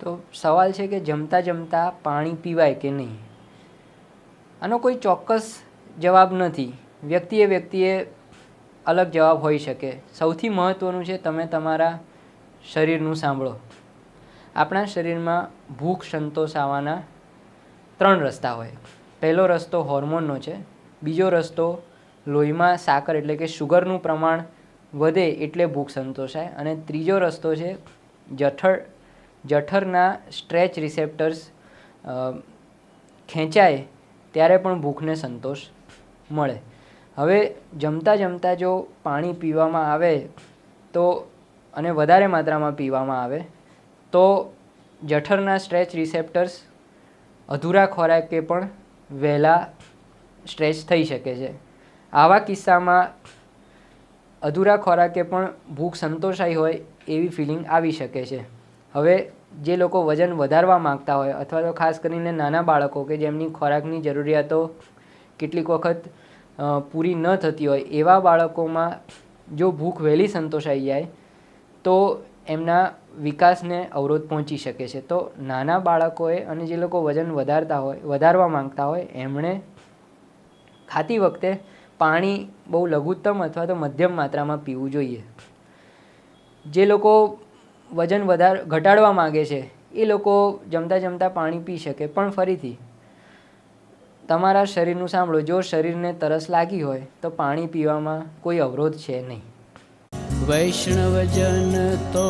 તો સવાલ છે કે જમતા જમતા પાણી પીવાય કે નહીં? આનો કોઈ ચોક્કસ જવાબ નથી. વ્યક્તિએ વ્યક્તિએ અલગ જવાબ હોઈ શકે. સૌથી મહત્ત્વનું છે તમે તમારા શરીરનું સાંભળો. આપણા શરીરમાં ભૂખ સંતોષાવાના ત્રણ રસ્તા હોય. પહેલો રસ્તો હોર્મોનનો છે. બીજો રસ્તો લોહીમાં સાકર એટલે કે શુગરનું પ્રમાણ વધે એટલે ભૂખ સંતોષાય. અને ત્રીજો રસ્તો છે જઠર જઠરના સ્ટ્રેચ રિસેપ્ટર્સ ખેંચાય ત્યારે પણ ભૂખને સંતોષ મળે. હવે જમતા જમતા જો પાણી પીવામાં આવે તો અને વધારે માત્રામાં પીવામાં આવે તો જઠરના સ્ટ્રેચ રિસેપ્ટર્સ અધૂરા ખોરાકે પણ વહેલા સ્ટ્રેચ થઈ શકે છે. આવા કિસ્સામાં અધૂરા ખોરાકે પણ ભૂખ સંતોષાઈ હોય એવી ફિલિંગ આવી શકે છે. હવે જે લોકો વજન વધારવા માંગતા હોય અથવા તો ખાસ કરીને નાના બાળકો કે જેમની ખોરાકની જરૂરિયાતો કેટલીક વખત પૂરી ન થતી હોય, એવા બાળકોમાં જો ભૂખ વહેલી સંતોષાઈ જાય, તો એમના વિકાસને અવરોધ પહોંચી શકે છે. તો નાના બાળકોએ અને જે લોકો વજન વધારતા હોય, વધારવા માંગતા હોય, એમણે ખાતી વખતે પાણી બહુ લઘુત્તમ અથવા તો મધ્યમ માત્રામાં પીવું જોઈએ. જે લોકો વજન વધાર, ઘટાડવા માગે છે, એ લોકો જમતા જમતા પાણી પી શકે, પણ ફરીથી તમારા શરીરનું સાંભળો, જો શરીરને તરસ લાગી હોય, તો પાણી પીવામાં કોઈ અવરોધ છે નહીં. વૈષ્ણવજન તો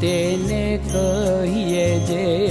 તેને કહીએ જે